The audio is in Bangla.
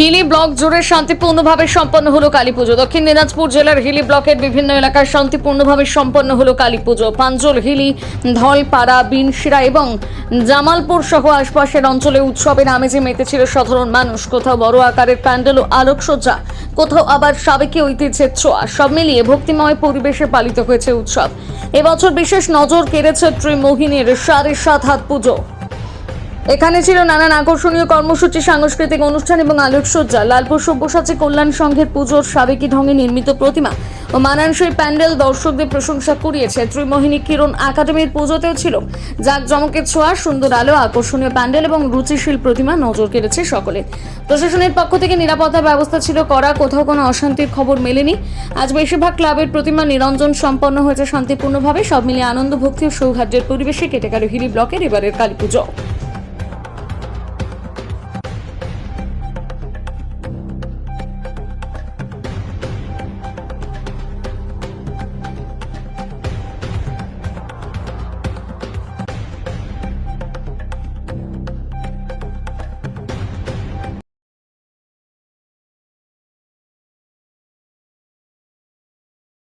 হিলি ব্লক জুড়ে শান্তিপূর্ণভাবে সম্পন্ন হলো কালী পুজো। দক্ষিণ দিনাজপুর জেলার হিলি ব্লকের বিভিন্ন এলাকায় শান্তিপূর্ণভাবে সম্পন্ন হলো কালী পুজো। পাঞ্জল হিলি, ধলপাড়া, বিনশিরা এবং জামালপুর সহ আশপাশের অঞ্চলে উৎসবের আমেজে মেতেছিল সাধারণ মানুষ। কোথাও বড় আকারের প্যান্ডেল ও আলোকসজ্জা, কোথাও আবার সাবেকি ঐতিহ্যের ছোঁয়া, সব মিলিয়ে ভক্তিময় পরিবেশে পালিত হয়েছে উৎসব। এবছর বিশেষ নজর কেড়েছে ত্রিমোহিনীর সাড়ে সাত হাত পুজো। এখানে ছিল নানান আকর্ষণীয় কর্মসূচি, সাংস্কৃতিক অনুষ্ঠান এবং আলোকসজ্জা। লালপুর সব্যসাচী কল্যাণ সংঘের পুজোর সাবেকি ঢঙে নির্মিত প্রতিমা ও মানানসই প্যান্ডেল দর্শকদের প্রশংসা কুড়িয়েছে। ত্রিমোহিনী কিরণ একাডেমির পুজোতেও ছিল। যাক জমকের ছোঁয়া, সুন্দর আলো, আকর্ষণীয় প্যান্ডেল এবং রুচিশীল প্রতিমা নজর কেড়েছে সকলে। প্রশাসনের পক্ষ থেকে নিরাপত্তা ব্যবস্থা ছিল করা কোথাও কোনো অশান্তির খবর মেলেনি। আজ বেশিরভাগ ক্লাবের প্রতিমা নিরঞ্জন সম্পন্ন হয়েছে শান্তিপূর্ণভাবে। সব মিলিয়ে আনন্দ, ভক্তি ও সৌহার্দ্যের পরিবেশে কেটে গেল হিলি ব্লকের এবারের কালী পুজো।